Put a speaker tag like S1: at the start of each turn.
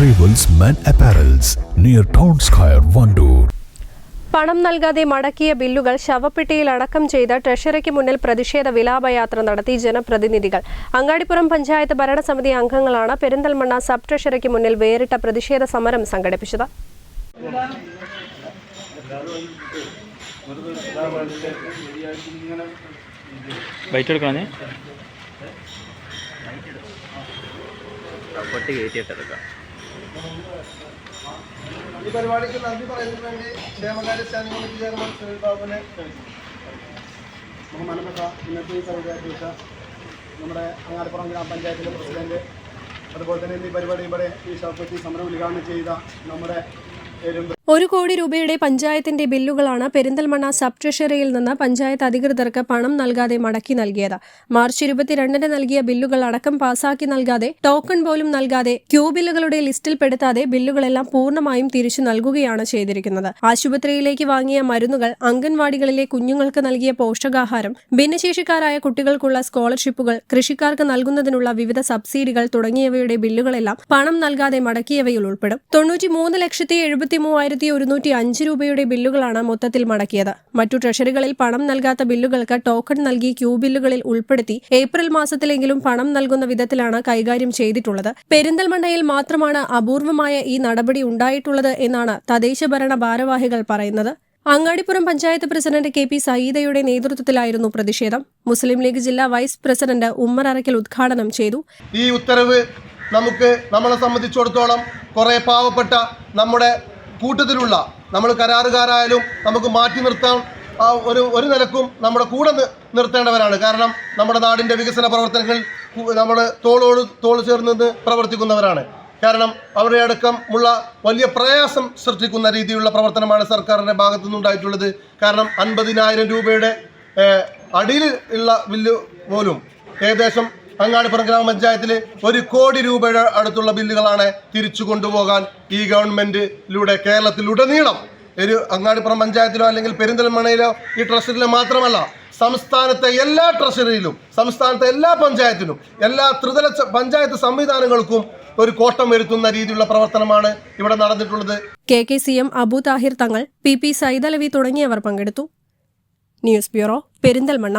S1: Men Apparels near Town Square, Vandoor.
S2: പണം നൽകാതെ മടക്കിയ ബില്ലുകൾ ശവപ്പെട്ടിയിൽ അടക്കം ചെയ്ത ട്രഷറിക്ക് മുന്നിൽ പ്രതിഷേധ വിലാപയാത്ര നടത്തി ജനപ്രതിനിധികൾ. അങ്ങാടിപ്പുറം പഞ്ചായത്ത് ഭരണസമിതി അംഗങ്ങളാണ് പെരിന്തൽമണ്ണ സബ് ട്രഷറിക്ക് മുന്നിൽ വേറിട്ട പ്രതിഷേധ സമരം സംഘടിപ്പിച്ചത്.
S3: പൊട്ടി കയറ്റിയിട്ടെടുക്കാം
S4: ഈ പരിപാടിക്ക് നന്ദി പറയുന്നതിന് വേണ്ടി ക്ഷേമകാര്യ സ്റ്റാൻഡിംഗ് കമ്മിറ്റി ചെയർമാൻ സുനിൽ ബാബുവിനെ ബഹുമാനപ്പെട്ട ഇന്നത്തെ ഈ സൗകര്യ നമ്മുടെ അങ്ങാടിപ്പുറം ഗ്രാമപഞ്ചായത്തിലെ പ്രസിഡന്റ് അതുപോലെ തന്നെ ഈ പരിപാടി ഇവിടെ ഈ ഷോപ്പറ്റി സമരം ഉദ്ഘാടനം ചെയ്ത നമ്മുടെ
S2: ഒരു കോടി രൂപയുടെ പഞ്ചായത്തിന്റെ ബില്ലുകളാണ് പെരിന്തൽമണ്ണ സബ് ട്രഷറിയിൽ നിന്ന് പഞ്ചായത്ത് അധികൃതർക്ക് പണം നൽകാതെ മടക്കി നൽകിയത്. മാർച്ച് ഇരുപത്തിരണ്ടിന് നൽകിയ ബില്ലുകൾ അടക്കം പാസാക്കി നൽകാതെ ടോക്കൺ പോലും നൽകാതെ ക്യൂ ബില്ലുകളുടെ ലിസ്റ്റിൽ പെടുത്താതെ ബില്ലുകളെല്ലാം പൂർണമായും തിരിച്ചു നൽകുകയാണ് ചെയ്തിരിക്കുന്നത്. ആശുപത്രിയിലേക്ക് വാങ്ങിയ മരുന്നുകൾ അംഗൻവാടികളിലെ കുഞ്ഞുങ്ങൾക്ക് നൽകിയ പോഷകാഹാരം ഭിന്നശേഷിക്കാരായ കുട്ടികൾക്കുള്ള സ്കോളർഷിപ്പുകൾ കൃഷിക്കാർക്ക് നൽകുന്നതിനുള്ള വിവിധ സബ്സിഡികൾ തുടങ്ങിയവയുടെ ബില്ലുകളെല്ലാം പണം നൽകാതെ മടക്കിയവയിൽ ഉൾപ്പെടും. തൊണ്ണൂറ്റിമൂന്ന് ലക്ഷത്തി എഴുപത്തി മൂവായിരത്തി ഒരുന്നൂറ്റി അഞ്ച് രൂപയുടെ ബില്ലുകളാണ് മൊത്തത്തിൽ മടക്കിയത്. മറ്റു ട്രഷറികളിൽ പണം നൽകാത്ത ബില്ലുകൾക്ക് ടോക്കൺ നൽകി ക്യൂ ബില്ലുകളിൽ ഉൾപ്പെടുത്തി ഏപ്രിൽ മാസത്തിലെങ്കിലും പണം നൽകുന്ന വിധത്തിലാണ് കൈകാര്യം ചെയ്തിട്ടുള്ളത്. പെരിന്തൽമണ്ണയിൽ മാത്രമാണ് അപൂർവമായ ഈ നടപടി ഉണ്ടായിട്ടുള്ളത് എന്നാണ് തദ്ദേശഭരണ ഭാരവാഹികൾ പറയുന്നത്. Angadippuram panchayat president K P സയീദയുടെ നേതൃത്വത്തിലായിരുന്നു പ്രതിഷേധം. മുസ്ലിം ലീഗ് ജില്ലാ വൈസ് പ്രസിഡന്റ് ഉമ്മർ അറക്കൽ ഉദ്ഘാടനം ചെയ്തു.
S4: ഈ ഉത്തരവ് നമുക്ക് നമ്മളെ സംബന്ധിച്ചിടത്തോളം കുറേ പാവപ്പെട്ട നമ്മുടെ കൂട്ടത്തിലുള്ള നമ്മൾ കരാറുകാരായാലും നമുക്ക് മാറ്റി നിർത്താൻ ഒരു ഒരു നിലക്കും നമ്മുടെ കൂടെ നിർത്തേണ്ടവരാണ്. കാരണം നമ്മുടെ നാടിന്റെ വികസന പ്രവർത്തനങ്ങളിൽ നമ്മൾ തോളോട് തോൾ ചേർന്ന് പ്രവർത്തിക്കുന്നവരാണ്. കാരണം അവരുടെ അടക്കമുള്ള വലിയ പ്രയാസം സൃഷ്ടിക്കുന്ന രീതിയിലുള്ള പ്രവർത്തനമാണ് സർക്കാരിന്റെ ഭാഗത്തു നിന്നുണ്ടായിട്ടുള്ളത്. കാരണം അൻപതിനായിരം രൂപയുടെ അടിയിൽ ഉള്ള ബില്ല് പോലും ഏകദേശം അങ്ങാടിപ്പുറം ഗ്രാമപഞ്ചായത്തിൽ ഒരു കോടി രൂപയുടെ അടുത്തുള്ള ബില്ലുകളാണ് തിരിച്ചു കൊണ്ടുപോകാൻ ഈ ഗവൺമെന്റിലൂടെ കേരളത്തിലുടനീളം. ഒരു അങ്ങാടിപ്പുറം പഞ്ചായത്തിലോ അല്ലെങ്കിൽ പെരിന്തൽമണയിലോ ഈ ട്രഷറിയിലോ മാത്രമല്ല സംസ്ഥാനത്തെ എല്ലാ ട്രഷറിയിലും സംസ്ഥാനത്തെ എല്ലാ പഞ്ചായത്തിലും എല്ലാ ത്രിതല പഞ്ചായത്ത് സംവിധാനങ്ങൾക്കും ഒരു കോട്ടം വരുത്തുന്ന രീതിയിലുള്ള പ്രവർത്തനമാണ് ഇവിടെ നടന്നിട്ടുള്ളത്.
S2: K K C M Abu Thahir Thangal P P Saidalavi തുടങ്ങിയവർ പങ്കെടുത്തു. News bureau Perinthalmanna.